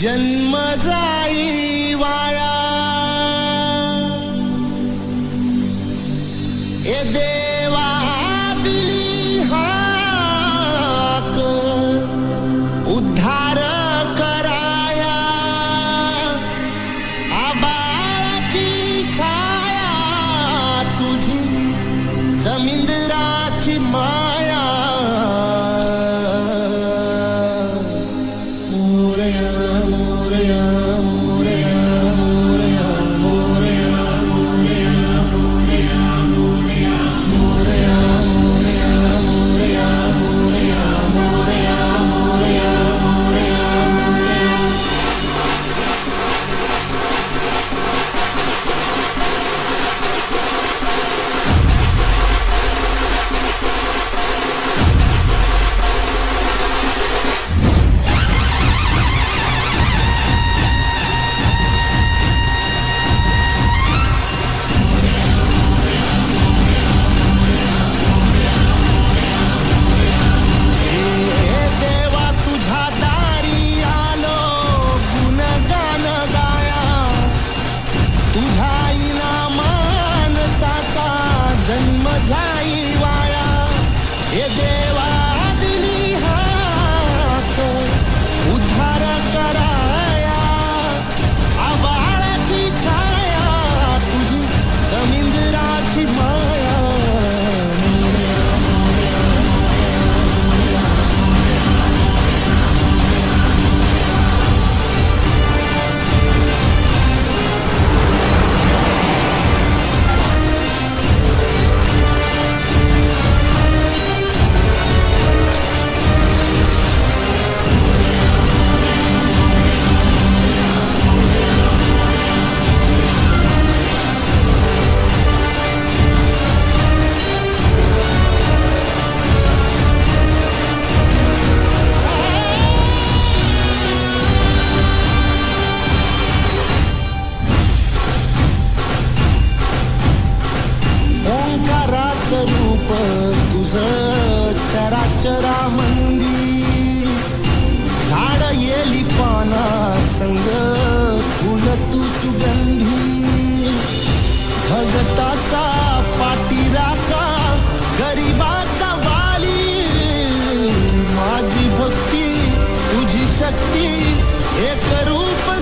जन्म जाई वाया ए देवा दिली हाक उद्धार कराया। आबाची छाया तुझी समिंदराची माया। मोरया Hallelujah. Yeah, yeah. शक्ति एक रूप